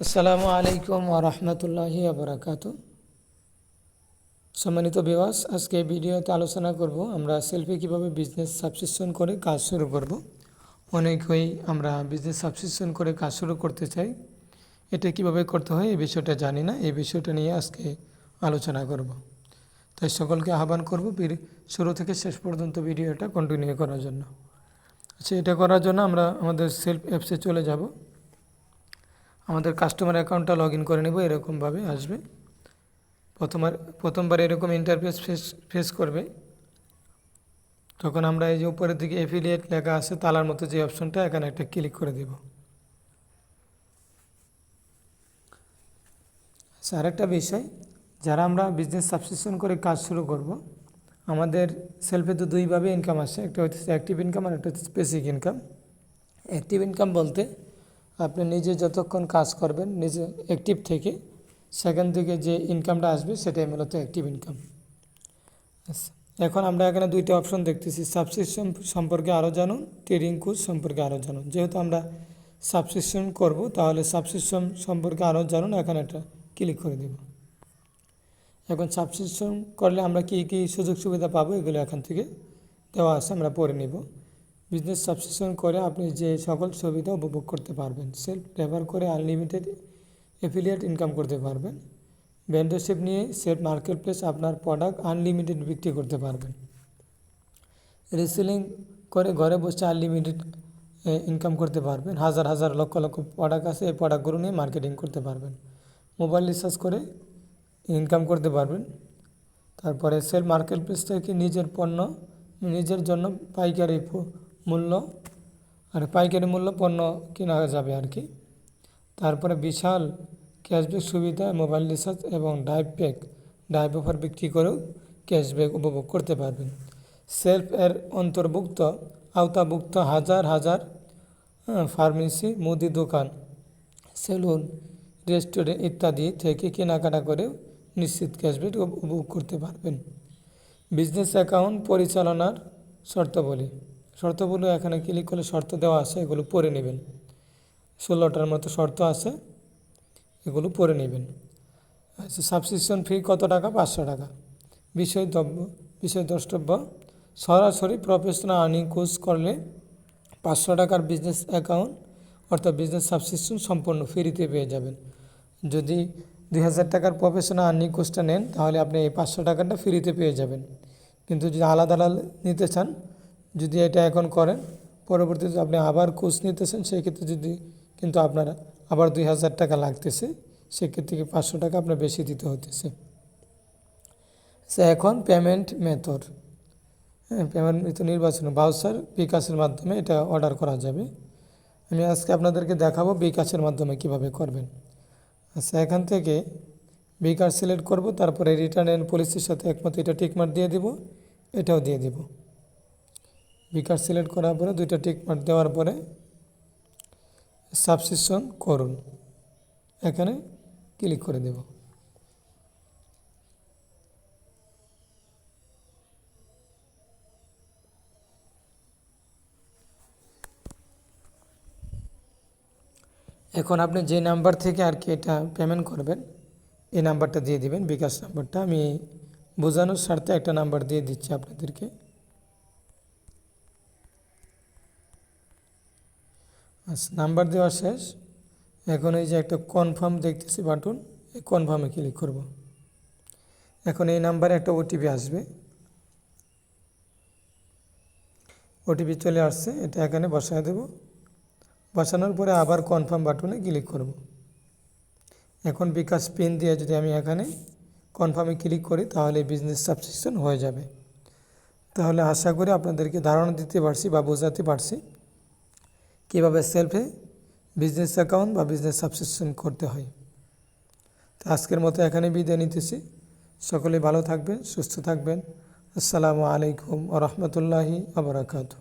আসসালামু আলাইকুম ওরহমতুল্লাহি আবরাকাত সম্মানিত বিবাস আজকে ভিডিওতে আলোচনা করব আমরা সেলফি কীভাবে বিজনেস সাবসক্রিপশন করে কাজ শুরু করব। অনেকেই আমরা বিজনেস সাবসক্রিপশন করে কাজ শুরু করতে চাই। এটা কীভাবে করতে হয় এই বিষয়টা জানি না, এই বিষয়টা নিয়ে আজকে আলোচনা করব। তাই সকলকে আহ্বান করব শুরু থেকে শেষ পর্যন্ত ভিডিওটা কন্টিনিউ করার জন্য। আচ্ছা এটা করার জন্য আমরা আমাদের সেলফ অ্যাপসে চলে যাব। আমাদের কাস্টমার অ্যাকাউন্টটা লগ ইন করে নেব, এরকমভাবে আসবে। প্রথমবার প্রথমবার এরকম ইন্টারফেস ফেস ফেস করবে। তখন আমরা এই যে উপরের দিকে এফিলিয়েট লেখা আছে, তালার মতো যে অপশনটা এখানে একটা ক্লিক করে দেব। আচ্ছা আরেকটা বিষয়, যারা আমরা বিজনেস সাবস্ক্রিপশন করে কাজ শুরু করব, আমাদের সেলফে তো দুইভাবে ইনকাম আসে, একটা হচ্ছে অ্যাক্টিভ ইনকাম আর একটা হচ্ছে বেসিক ইনকাম অ্যাক্টিভ ইনকাম বলতে আপনি নিজে যতক্ষণ কাজ করবেন, নিজে অ্যাক্টিভ থেকে সেখান থেকে যে ইনকামটা আসবে, সেটাই মূলত অ্যাক্টিভ ইনকাম এখন আমরা এখানে দুইটা অপশন দেখতেছি। সাবস্ক্রিপশন সম্পর্কে আরও জানুন ট্রেডিং কোর্স সম্পর্কে আরও জানুন। যেহেতু আমরা সাবস্ক্রিপশন করব, তাহলে সাবস্ক্রিপশন সম্পর্কে আরও জানুন, এখানে একটা ক্লিক করে দেব। এখন সাবস্ক্রিপশন করলে আমরা কী কী সুযোগ সুবিধা পাবো, এগুলো এখান থেকে দেওয়া আছে, আমরা পড়ে নিব। বিজনেস সাবস্ক্রিপশন করে আপনি যে সকল সুবিধা উপভোগ করতে পারবেন। সেলফ ব্যবহার করে আনলিমিটেড এফিলিয়েট ইনকাম করতে পারবেন। ভেন্ডরশিপ নিয়ে সেলফ মার্কেট প্লেস আপনার প্রোডাক্ট আনলিমিটেড বিক্রি করতে পারবেন। রিসেলিং করে ঘরে বসে আনলিমিটেড ইনকাম করতে পারবেন। হাজার হাজার, লক্ষ লক্ষ প্রোডাক্ট আছে, এই প্রোডাক্টগুলো নিয়ে মার্কেটিং করতে পারবেন। মোবাইল রিচার্জ করে ইনকাম করতে পারবেন। তারপরে সেল মার্কেট প্লেস থেকে নিজের পণ্য, নিজের জন্য পাইকারি মূল্য আর পাইকারি মূল্য পণ্য কেনা যাবে আর কি। তারপরে বিশাল ক্যাশব্যাক সুবিধা, মোবাইল রিচার্জ এবং ডাইভ প্যাক ডাইভ অফার বিক্রি করেও ক্যাশব্যাক উপভোগ করতে পারবেন। সেলফ এর অন্তর্ভুক্ত, আওতাভুক্ত হাজার হাজার ফার্মেসি, মুদি দোকান, সেলুন, রেস্টুরেন্ট ইত্যাদি থেকে কেনাকাটা করেও নিশ্চিত ক্যাশব্যাক উপ- উপভোগ করতে পারবেন। বিজনেস অ্যাকাউন্ট পরিচালনার শর্তাবলী। শর্তাবলী এখানে ক্লিক করলে শর্ত দেওয়া আছে, এগুলো পড়ে নেবেন। ষোলোটার মতো শর্ত আছে, এগুলো পড়ে নেবেন। আচ্ছা সাবস্ক্রিপশন ফি কত টাকা? পাঁচশো টাকা। বিষয় দ্রব্য, বিষয় দ্রষ্টব্য, সরাসরি প্রফেশনাল আর্নিং কোর্স করলে পাঁচশো টাকার বিজনেস অ্যাকাউন্ট অর্থাৎ বিজনেস সাবস্ক্রিপশন সম্পূর্ণ ফ্রিতে পেয়ে যাবেন। যদি দুই হাজার টাকার প্রফেশনাল আর্নিং কোর্সটা নেন, তাহলে আপনি এই পাঁচশো টাকাটা ফ্রিতে পেয়ে যাবেন। কিন্তু যদি আলাদা আলাদা নিতে চান যদি এটা এখন করেন, পরবর্তীতে আপনি আবার কোর্স নিতেছেন, সেক্ষেত্রে যদি কিন্তু আপনার আবার দুই হাজার টাকা লাগতেছে, সেক্ষেত্রে পাঁচশো টাকা আপনার বেশি দিতে হতেছে সে এখন পেমেন্ট মেথড হ্যাঁ পেমেন্ট মেথড নির্বাচন বাউসার বিকাশের মাধ্যমে এটা অর্ডার করা যাবে। আমি আজকে আপনাদেরকে দেখাবো বিকাশের মাধ্যমে কীভাবে করবেন। আচ্ছা এখান থেকে বিকাশ সিলেক্ট করব, তারপরে রিটার্ন অ্যান্ড পলিসির সাথে একমত, এটা টিকমার্ক দিয়ে দিব, এটাও দিয়ে দিব। বিকাশ সিলেক্ট করার পরে দুইটা টিকমার্ক দেওয়ার পরে সাবস্ক্রিপশন করুন। এখানে ক্লিক করে দেব। এখন আপনি যে নাম্বার থেকে আর কি এটা পেমেন্ট করবেন, এই নাম্বারটা দিয়ে দিবেন। বিকাশ নাম্বারটা আমি বোঝানোর স্বার্থে একটা নাম্বার দিয়ে দিচ্ছি আপনাদেরকে। আচ্ছা নাম্বার দেওয়া শেষ। এখন এই যে একটা কনফার্ম দেখতেছি বাটন, এই কনফার্মে ক্লিক করব। এখন এই নাম্বারে একটা ওটিপি আসবে। ওটিপি চলে আসছে, এটা এখানে বসায় দেব। বসানোর পরে আবার কনফার্ম বাটনে ক্লিক করব। এখন বিকাশ পিন দিয়ে যদি আমি এখানে কনফার্মে ক্লিক করি, তাহলে বিজনেস সাবস্ক্রিপশন হয়ে যাবে। তাহলে আশা করি আপনাদেরকে ধারণা দিতে পারছি বা বোঝাতে পারছি। কীভাবে সেলফে বিজনেস অ্যাকাউন্ট বা বিজনেস সাবস্ক্রিপশন করতে হয়। তো আজকের মতো এখানে বিদায় নিতেছি। সকলে ভালো থাকবেন, সুস্থ থাকবেন। আসসালামু আলাইকুম আ রহমতুল্লাহি আবরাকাতু